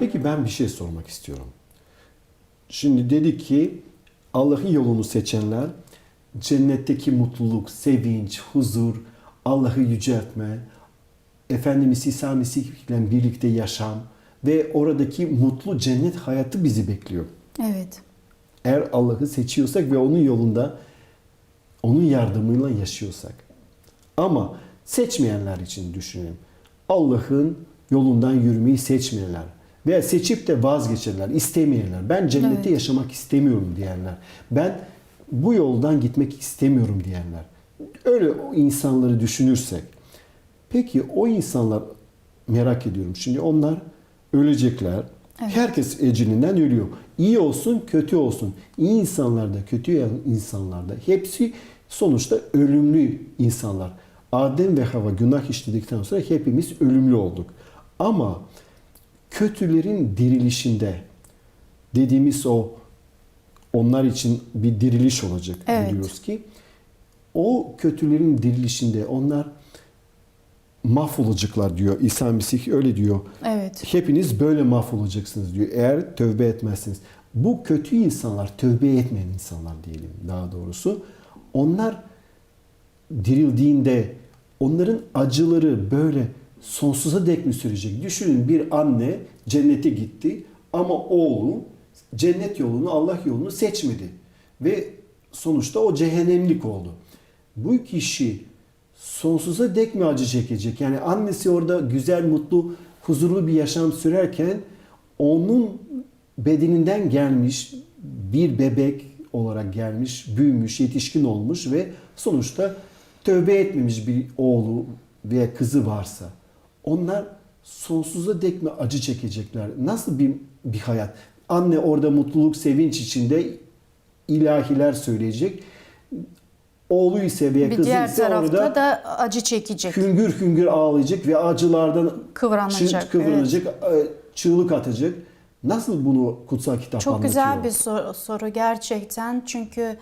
Peki ben bir şey sormak istiyorum. Şimdi dedi ki Allah'ın yolunu seçenler cennetteki mutluluk, sevinç, huzur, Allah'ı yüceltme, Efendimiz İsa Mesih ile birlikte yaşam ve oradaki mutlu cennet hayatı bizi bekliyor. Evet. Eğer Allah'ı seçiyorsak ve onun yolunda onun yardımıyla yaşıyorsak. Ama seçmeyenler için düşünelim. Allah'ın yolundan yürümeyi seçmeyenler veya seçip de vazgeçenler, istemeyenler. Ben cennette Evet. yaşamak istemiyorum diyenler. Ben bu yoldan gitmek istemiyorum diyenler. Öyle o insanları düşünürsek. Peki o insanlar merak ediyorum. Şimdi onlar ölecekler. Evet. Herkes ecelinden ölüyor. İyi olsun, kötü olsun. İyi insanlarda, kötü insanlarda hepsi sonuçta ölümlü insanlar. Adem ve Hava günah işledikten sonra hepimiz ölümlü olduk. Ama kötülerin dirilişinde dediğimiz o onlar için bir diriliş olacak Evet. biliyoruz ki. O kötülerin dirilişinde onlar mahvolacaklar diyor. İsa Mesih öyle diyor. Evet. Hepiniz böyle mahvolacaksınız diyor. Eğer tövbe etmezseniz. Bu kötü insanlar, tövbe etmeyen insanlar diyelim daha doğrusu. Onlar dirildiğinde onların acıları böyle sonsuza dek mi sürecek? Düşünün bir anne cennete gitti ama oğlu cennet yolunu, Allah yolunu seçmedi. Ve sonuçta o cehennemlik oldu. Bu kişi sonsuza dek mi acı çekecek? Yani annesi orada güzel, mutlu, huzurlu bir yaşam sürerken onun bedeninden gelmiş bir bebek olarak gelmiş, büyümüş, yetişkin olmuş ve sonuçta tövbe etmemiş bir oğlu veya kızı varsa onlar sonsuza dek mi acı çekecekler? Nasıl bir, bir hayat? Anne orada mutluluk, sevinç içinde ilahiler söyleyecek. Oğlu ise veya Bir kızı diğer ise tarafta orada da acı çekecek. hüngür hüngür ağlayacak ve acılardan Kıvranacak, kıvranacak, e, çığlık atacak. Nasıl bunu kutsal kitap Çok anlatıyor? güzel bir soru, soru gerçekten çünkü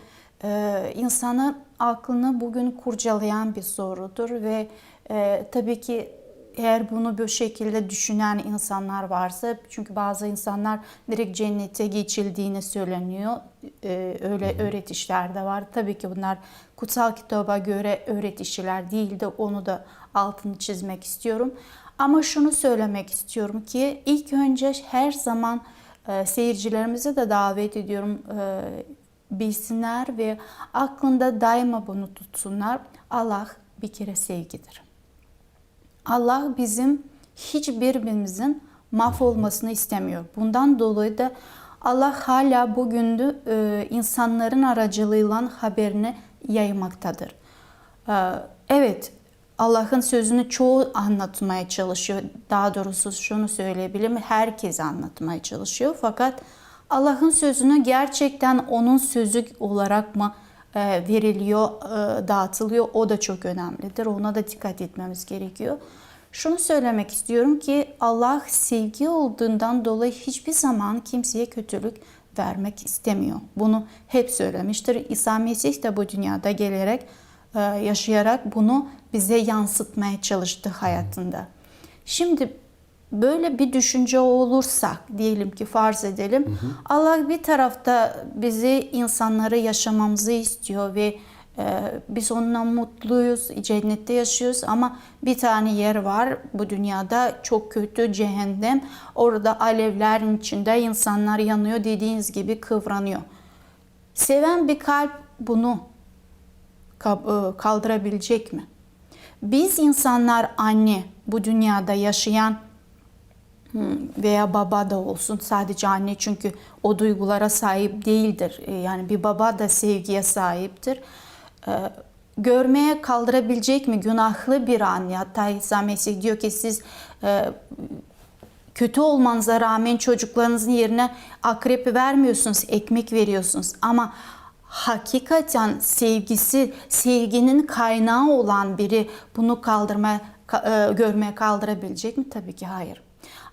e, insanın aklını bugün kurcalayan bir sorudur ve e, tabii ki eğer bunu bu şekilde düşünen insanlar varsa çünkü bazı insanlar direkt cennete geçildiğini söyleniyor. E, öyle öğretişler de var. Tabii ki bunlar kutsal kitaba göre öğretişler değil de onu da altını çizmek istiyorum. Ama şunu söylemek istiyorum ki ilk önce her zaman e, seyircilerimize de davet ediyorum e, bilsinler ve aklında daima bunu tutsunlar. Allah bir kere sevgidir. Allah bizim hiçbirimizin mahvolmasını istemiyor. Bundan dolayı da Allah hala bugün de insanların aracılığıyla haberini yaymaktadır. E, evet, Allah'ın sözünü çoğu anlatmaya çalışıyor. Daha doğrusu şunu söyleyebilirim, herkes anlatmaya çalışıyor. Fakat Allah'ın sözünü gerçekten onun sözü olarak mı e, veriliyor, e, dağıtılıyor o da çok önemlidir. Ona da dikkat etmemiz gerekiyor. Şunu söylemek istiyorum ki Allah sevgi olduğundan dolayı hiçbir zaman kimseye kötülük vermek istemiyor. Bunu hep söylemiştir. İsa Mesih de bu dünyada gelerek, e, yaşayarak bunu bize yansıtmaya çalıştı hayatında. Şimdi böyle bir düşünce olursa diyelim ki farz edelim. Allah bir tarafta bizi insanları yaşamamızı istiyor ve e, biz onunla mutluyuz, cennette yaşıyoruz ama bir tane yer var bu dünyada çok kötü cehennem. Orada alevlerin içinde insanlar yanıyor dediğiniz gibi kıvranıyor. Seven bir kalp bunu e, kaldırabilecek mi? Biz insanlar anne bu dünyada yaşayan veya baba da olsun sadece anne çünkü o duygulara sahip değildir. E, Yani bir baba da sevgiye sahiptir. E, Görmeye kaldırabilecek mi günahlı bir anne? Hatta İsa Mesih diyor ki siz e, kötü olmanıza rağmen çocuklarınızın yerine akrep vermiyorsunuz, ekmek veriyorsunuz. Ama hakikaten sevgisi, sevginin kaynağı olan biri bunu kaldırmaya, ka- e, görmeye kaldırabilecek mi? Tabii ki hayır.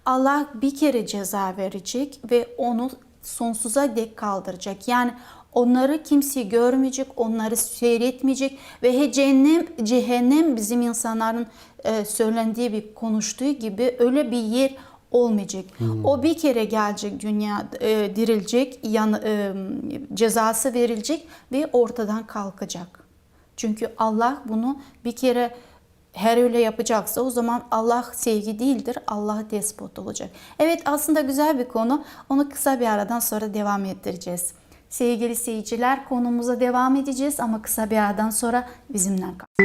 Allah bir kere ceza verecek ve onu sonsuza dek kaldıracak. Yani Onları kimse görmeyecek, onları seyretmeyecek ve he cehennem, cehennem bizim insanların e, söylendiği bir konuştuğu gibi öyle bir yer olmayacak. O bir kere gelecek dünya e, dirilecek, yan, e, cezası verilecek ve ortadan kalkacak. Çünkü Allah bunu bir kere her öyle yapacaksa o zaman Allah sevgi değildir, Allah despot olacak. Evet aslında güzel bir konu. Onu kısa bir aradan sonra devam ettireceğiz. Sevgili seyirciler konumuza devam edeceğiz ama kısa bir aradan sonra bizimle kalın.